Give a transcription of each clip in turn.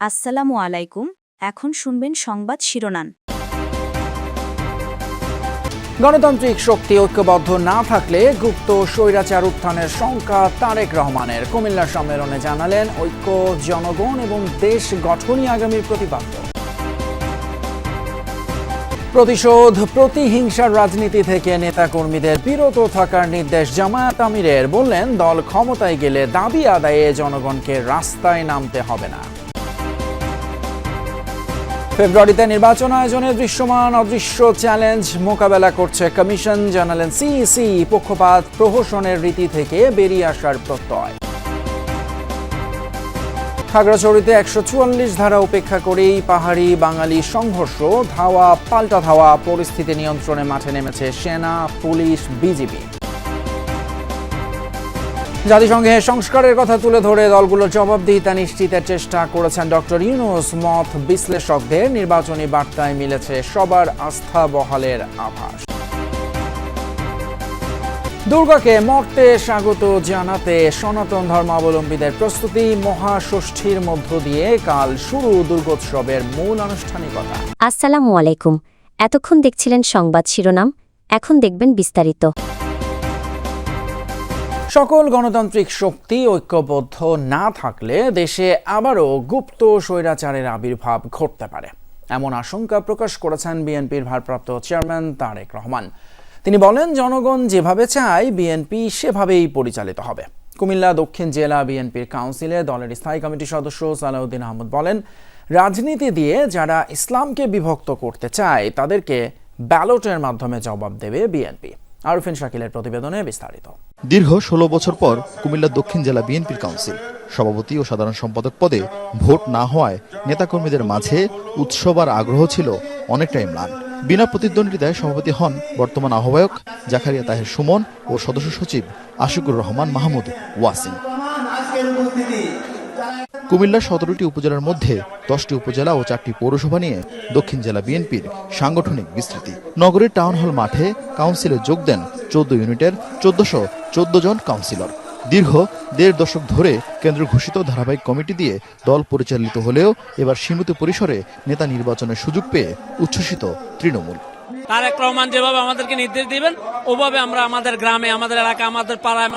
আসসালামু আলাইকুম, এখন শুনবেন সংবাদ শিরোনাম। গণতান্ত্রিক শক্তি ঐক্যবদ্ধ না থাকলে গুপ্ত স্বৈরাচার উত্থানের শঙ্কা তারেক রহমানের। কুমিল্লা সম্মেলনে জানালেন ঐক্য, জনগণ এবং দেশ গঠনই আগামীর প্রতিপাদ্য। প্রতিশোধ, প্রতিহিংসার রাজনীতি থেকে নেতাকর্মীদের বিরত থাকার নির্দেশ জামায়াত আমিরের। বললেন, দল ক্ষমতায় গেলে দাবি আদায়ে জনগণকে রাস্তায় নামতে হবে না। ফেব্রুয়ারিতে নির্বাচন আয়োজনে দৃশ্যমান অদৃশ্য চ্যালেঞ্জ মোকাবেলা করছে কমিশন, জানালেন সিইসি পক্ষপাত প্রহসনের রীতি থেকে বেরিয়ে আসার প্রত্যয়। খাগড়াছড়িতে একশো চুয়াল্লিশ ধারা উপেক্ষা করেই পাহাড়ি বাঙালি সংঘর্ষ, ধাওয়া, পাল্টা ধাওয়া, পরিস্থিতি নিয়ন্ত্রণে মাঠে নেমেছে সেনা, পুলিশ, বিজিবি। জাতিসংঘে সংস্কারের কথা তুলে ধরে দলগুলোর জবাবদিহিতা নিশ্চিতের চেষ্টা করেছেন ডক্টর ইউনুস। মত বিশ্লেষকদের নির্বাচনী বার্তায় মিলেছে সবার আস্থা বহালের আভাস। দুর্গাকে মর্তে স্বাগত জানাতে সনাতন ধর্মাবলম্বীদের প্রস্তুতি মহাষষ্ঠীর মধ্য দিয়ে কাল শুরু দুর্গোৎসবের মূল আনুষ্ঠানিকতা। আসসালামু আলাইকুম। এতক্ষণ দেখছিলেন সংবাদ শিরোনাম, এখন দেখবেন বিস্তারিত। সকল গণতান্ত্রিক শক্তি ঐক্যবদ্ধ না থাকলে দেশে আবারও গুপ্ত স্বৈরাচারের আবির্ভাব ঘটতে পারে, এমন আশঙ্কা প্রকাশ করেছেন বিএনপির ভারপ্রাপ্ত চেয়ারম্যান তারেক রহমান। তিনি বলেন, জনগণ যেভাবে চায়, বিএনপি সেভাবেই পরিচালিত হবে। কুমিল্লা দক্ষিণ জেলা বিএনপির কাউন্সিলে দলের স্থায়ী কমিটির সদস্য সালাউদ্দিন আহমদ বলেন, রাজনীতি দিয়ে যারা ইসলামকে বিভক্ত করতে চায়, তাদেরকে ব্যালটের মাধ্যমে জবাব দেবে বিএনপি। আরফিন শাকিলের প্রতিবেদনে বিস্তারিত। দীর্ঘ ষোলো বছর পর কুমিল্লা দক্ষিণ জেলা বিএনপির কাউন্সিল। সভাপতি ও সাধারণ সম্পাদক পদে ভোট না হওয়ায় নেতাকর্মীদের মাঝে উৎসব আর আগ্রহ ছিল অনেকটাই ম্লান। বিনা প্রতিদ্বন্দ্বিতায় সভাপতি হন বর্তমান আহ্বায়ক জাকারিয়া তাহের সুমন ও সদস্য সচিব আশিকুর রহমান মাহমুদ ওয়াসিম। কুমিল্লার সতেরোটি উপজেলার মধ্যে দশটি উপজেলা ও চারটি পৌরসভা নিয়ে দক্ষিণ জেলা বিএনপির সাংগঠনিক বিস্তৃতি। নগরীর টাউন হল মাঠে কাউন্সিলে যোগ দেন চোদ্দ ইউনিটের চোদ্দশো চোদ্দ জন কাউন্সিলর। দীর্ঘ দেড় দশক ধরে কেন্দ্র ঘোষিত ধারাবাহিক কমিটি দিয়ে দল পরিচালিত হলেও এবার সীমিত পরিসরে নেতা নির্বাচনের সুযোগ পেয়ে উচ্ছ্বসিত তৃণমূল। তারেক রহমান যেভাবে আমাদেরকে নির্দেশ দিবেন, ওভাবে আমরা আমাদের গ্রামে, আমাদের এলাকা, আমাদের পাড়ায়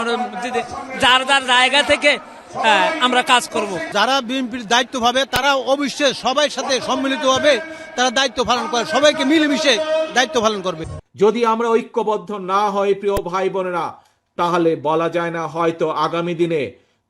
যার যার জায়গা থেকে আমরা কাজ করব। যারা বিএনপির দায়িত্ব ভাবে তারা অবশ্যই সবাই সাথে সম্মিলিতভাবে তারা দায়িত্ব পালন করে। সবাইকে মিলেমিশে দায়িত্ব পালন করবে। যদি আমরা ঐক্যবদ্ধ না হই প্রিয় ভাই বোনেরা তাহলে বলা যায় না হয়তো আগামী দিনে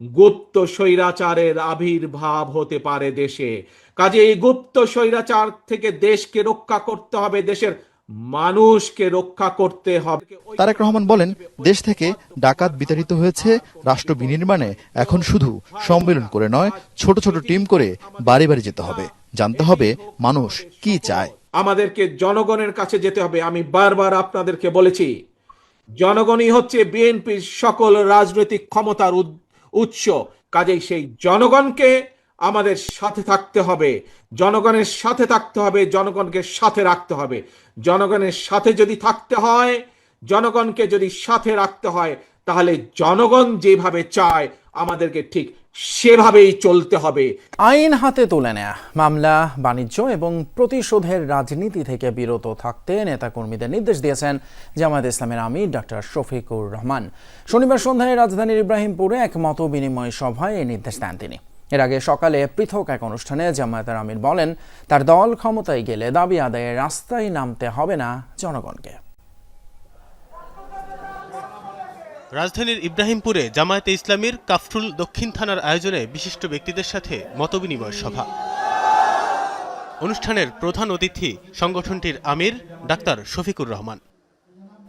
গুপ্ত স্বৈরাচারের আবির্ভাব হতে পারে দেশে। কাজে এই গুপ্ত স্বৈরাচার থেকে দেশকে রক্ষা করতে হবে দেশের মানুষকে রক্ষা করতে হবে। তারেক রহমান বলেন দেশ থেকে ডাকাত বিতাড়িত হয়েছে রাষ্ট্র বিনির্মাণে এখন শুধু সম্মেলন করে নয় ছোট ছোট টিম করে বাড়ি বাড়ি যেতে হবে। জানতে হবে মানুষ কি চায়। আমাদেরকে জনগণের কাছে যেতে হবে আমি বারবার আপনাদেরকে বলেছি। জনগণই হচ্ছে বিএনপির সকল রাজনৈতিক ক্ষমতার উৎস। কাজেই সেই জনগণকে আমাদের সাথে থাকতে হবে। জনগণের সাথে থাকতে হবে, জনগণকে সাথে রাখতে হবে। জনগণের সাথে যদি থাকতে হয়, জনগণকে যদি সাথে রাখতে হয়, তাহলে জনগণ যেভাবে চায়, আমাদেরকে ঠিক সেভাবেই চলতে হবে। আইন হাতে তুলে নেয়া, মামলা, বাণিজ্য এবং প্রতিশোধের রাজনীতি থেকে বিরত থাকতে নেতাকর্মীদের নির্দেশ দিয়েছেন জামায়াত ইসলামের আমির ডাক্তার শফিকুর রহমান। শনিবার সন্ধ্যায় রাজধানীর ইব্রাহিমপুরে এক মত বিনিময় সভায় এই নির্দেশ দেন তিনি। এর আগে সকালে পৃথক এক অনুষ্ঠানে জামায়াতের আমির বলেন, তার দল ক্ষমতায় গেলে দাবি আদায়ে রাস্তায় নামতে হবে না জনগণকে। রাজধানীর ইব্রাহিমপুরে জামায়াতে ইসলামীর কাফরুল দক্ষিণ থানার আয়োজনে বিশিষ্ট ব্যক্তিদের সাথে মতবিনিময় সভা। অনুষ্ঠানের প্রধান অতিথি সংগঠনটির আমির ডাক্তার শফিকুর রহমান।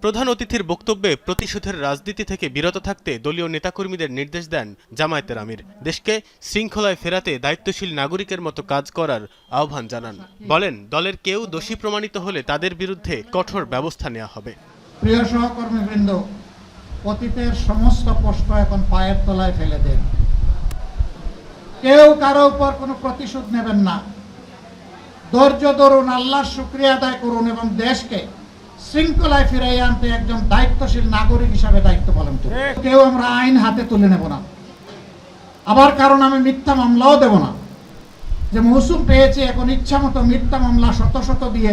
প্রধান অতিথির বক্তব্যে প্রতিশোধের রাজনীতি থেকে বিরত থাকতে দলীয় নেতাকর্মীদের নির্দেশ দেন জামায়াতের আমির। দেশকে শৃঙ্খলায় ফেরাতে দায়িত্বশীল নাগরিকের মতো কাজ করার আহ্বান জানান। বলেন, দলের কেউ দোষী প্রমাণিত হলে তাদের বিরুদ্ধে কঠোর ব্যবস্থা নেওয়া হবে। প্রিয় সহকর্মীবৃন্দ, অতীতের সমস্ত কষ্ট এখন পায়ের তলায় ফেলে দেন। কেউ কারও উপর কোনো প্রতিশোধ নেবেন না। ধৈর্য ধরুন, আল্লাহর শুক্রিয়া আদায় করুন এবং দেশকে শৃঙ্খলায় ফিরাই আনতে একজন দায়িত্বশীল নাগরিক হিসাবে দায়িত্ব পালন করুন কেউ আমরা আইন হাতে তুলে নেব না। আবার কারণ আমি মিথ্যা মামলাও দেব না। যে মৌসুম পেয়েছে এখন ইচ্ছা মতো মিথ্যা মামলা শত শত দিয়ে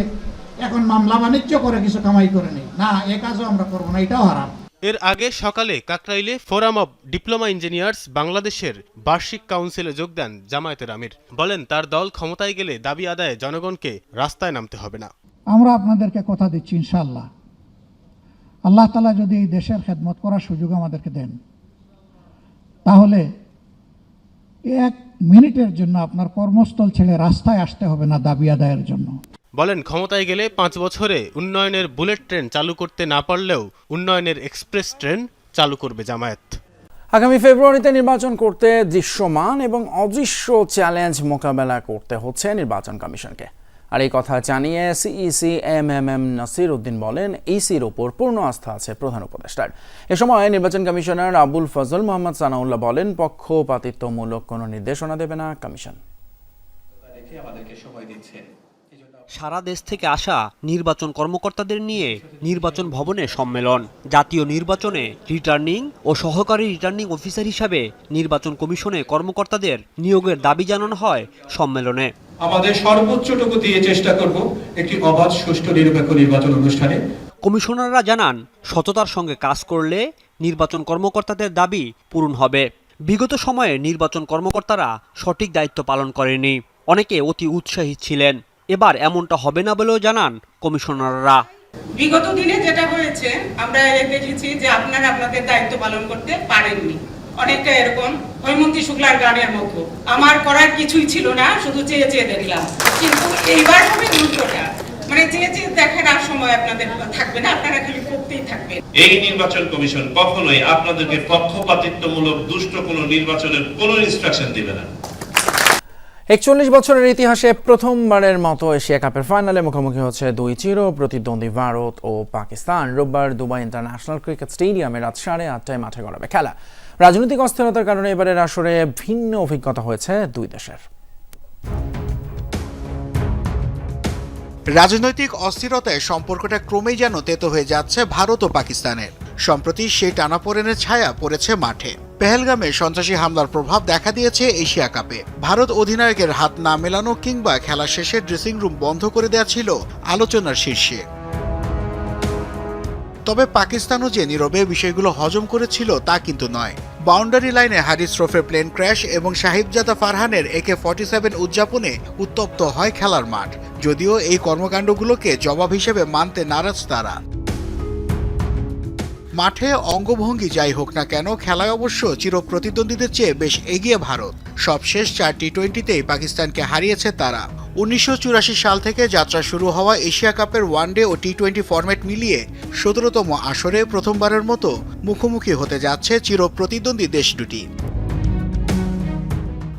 এখন মামলা বাণিজ্য করে কিছু কামাই করে নেই। না এ কাজও আমরা করব না এটাও হারাম। এর আগে সকালে কাকরাইলে ফোরাম অব ডিপ্লোমা ইঞ্জিনিয়ার্স বাংলাদেশের বার্ষিক কাউন্সিলে যোগ দেন জামায়াতের আমির। বলেন তার দল ক্ষমতায় গেলে দাবি আদায়ে জনগণকে রাস্তায় নামতে হবে না। আমরা আপনাদেরকে কথা দিচ্ছি ইনশাল্লাহ আল্লাহ তালা যদি এই দেশের খেদমত করার সুযোগ আমাদেরকে দেন তাহলে এক মিনিটের জন্য আপনার কর্মস্থল ছেড়ে রাস্তায় আসতে হবে না দাবি আদায়ের জন্য। বলেন ক্ষমতায় গেলে পাঁচ বছরে উন্নয়নের বুলেট ট্রেন চালু করতে না পারলেও উন্নয়নের এক্সপ্রেস ট্রেন চালু করবে জামায়াত। আগামী ফেব্রুয়ারিতে নির্বাচন করতে দৃশ্যমান এবং অদৃশ্য চ্যালেঞ্জ মোকাবেলা করতে হচ্ছে নির্বাচন কমিশনকে। আর এই কথা জানিয়ে CEC M M M Nasir Uddin বলেন ইসির ওপর পূর্ণ আস্থা আছে প্রধান উপদেষ্টার। এ সময় নির্বাচন কমিশনার আবুল ফজল মোহাম্মদ সানাউল্লাহ বলেন, পক্ষপাতিত্বমূলক কোনো নির্দেশনা দেবে না কমিশন। সারা দেশ থেকে আসা নির্বাচন কর্মকর্তাদের নিয়ে নির্বাচন ভবনে সম্মেলন। জাতীয় নির্বাচনে রিটার্নিং ও সহকারী রিটার্নিং অফিসার হিসাবে নির্বাচন কমিশনে কর্মকর্তাদের নিয়োগের দাবি জানানো হয় সম্মেলনে। আমাদের সর্বোচ্চটুকু দিয়ে চেষ্টা করব একটি অবাধ সুষ্ঠু নিরপেক্ষ নির্বাচন অনুষ্ঠানে। কমিশনাররা জানান সততার সঙ্গে কাজ করলে নির্বাচন কর্মকর্তাদের দাবি পূরণ হবে। বিগত সময়ে নির্বাচন কর্মকর্তারা সঠিক দায়িত্ব পালন করেনি। অনেকে অতি উৎসাহী ছিলেন। এবার এমনটা হবে না বলেও জানান কমিশনাররা। বিগত দিনে যেটা হয়েছে আমরা দেখেছি যে আপনারা আপনাদের দায়িত্ব পালন করতে পারেননি। অনেকটা এরকম। হৈমন্তী শুক্লার গানের মতো। আমার করার কিছুই ছিল না, শুধু চেয়ে চেয়ে দেখলাম। কিন্তু এইবার হবে উল্টোটা মানে চেয়ে চেয়ে দেখার আর সময় আপনাদের থাকবে না, আপনারা খালি করতেই থাকবেন। এই নির্বাচন কমিশন কখনোই আপনাদেরকে পক্ষপাতিত্বমূলক দুষ্ট কোনো নির্বাচনের কোনো ইনস্ট্রাকশন দিবে না। একচল্লিশ বছরের ইতিহাসে প্রথমবারের মতো এশিয়া কাপের ফাইনালে মুখোমুখি হচ্ছে দুই চির প্রতিদ্বন্দ্বী ভারত ও পাকিস্তান। রোববার দুবাই ইন্টারন্যাশনাল ক্রিকেট স্টেডিয়ামে রাত সাড়ে আটটায় মাঠে গড়াবে খেলা। রাজনৈতিক অস্থিরতার কারণে এবারের আসরে ভিন্ন অভিজ্ঞতা হয়েছে দুই দেশের। রাজনৈতিক অস্থিরতায় সম্পর্কটা ক্রমেই যেন তেতো হয়ে যাচ্ছে ভারত ও পাকিস্তানের। সম্প্রতি সেই টানাপোড়েনের ছায়া পড়েছে মাঠে। পেহেলগামে সন্ত্রাসী হামলার প্রভাব দেখা দিয়েছে এশিয়া কাপে। ভারত অধিনায়কের হাত না মেলানো কিংবা খেলা শেষে ড্রেসিং রুম বন্ধ করে দেওয়া ছিল আলোচনার শীর্ষে। তবে পাকিস্তানও যে নীরবে বিষয়গুলো হজম করেছিল তা কিন্তু নয়। বাউন্ডারি লাইনে হারিস রফের প্লেন ক্র্যাশ এবং সাহিবজাদা ফারহানের একে ফর্টি সেভেন উদযাপনে উত্তপ্ত হয় খেলার মাঠ। যদিও এই কর্মকাণ্ডগুলোকে জবাব হিসেবে মানতে নারাজ তারা। মাঠে অঙ্গভঙ্গি যাই হোক না কেন, খেলায় অবশ্য চির প্রতিদ্বন্দ্বীদের চেয়ে বেশ এগিয়ে ভারত। সবশেষ চার টি টোয়েন্টিতেই পাকিস্তানকে হারিয়েছে তারা। উনিশশো চুরাশি সাল থেকে যাত্রা শুরু হওয়া এশিয়া কাপের ওয়ানডে ও টি টোয়েন্টি ফরম্যাট মিলিয়ে সতেরোতম আসরে প্রথমবারের মতো মুখোমুখি হতে যাচ্ছে চির প্রতিদ্বন্দ্বী দেশ দুটি।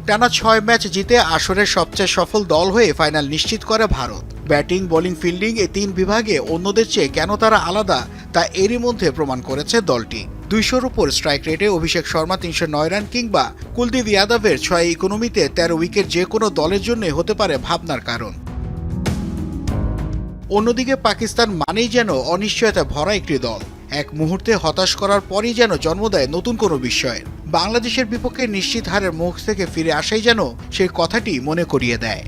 টানা ছয় ম্যাচ জিতে আসরের সবচেয়ে সফল দল হয়ে ফাইনাল নিশ্চিত করে ভারত। ব্যাটিং, বোলিং, ফিল্ডিং এ তিন বিভাগে অন্যদের চেয়ে কেন তারা আলাদা তা এরই মধ্যে প্রমাণ করেছে দলটি। দুইশোর উপর স্ট্রাইক রেটে অভিষেক শর্মা তিনশো নয় রান কিংবা কুলদীপ ইয়াদবের ছয় ইকোনমিতে তেরো উইকেট যে কোনো দলের জন্য হতে পারে ভাবনার কারণ। অন্যদিকে পাকিস্তান মানেই যেন অনিশ্চয়তা ভরা একটি দল। এক মুহূর্তে হতাশ করার পরই যেন জন্ম দেয় নতুন কোনো বিস্ময়ের বাংলাদেশের বিপক্ষে নিশ্চিত হারের মুখ থেকে ফিরে আসাই যেন সেই কথাটি মনে করিয়ে দেয়।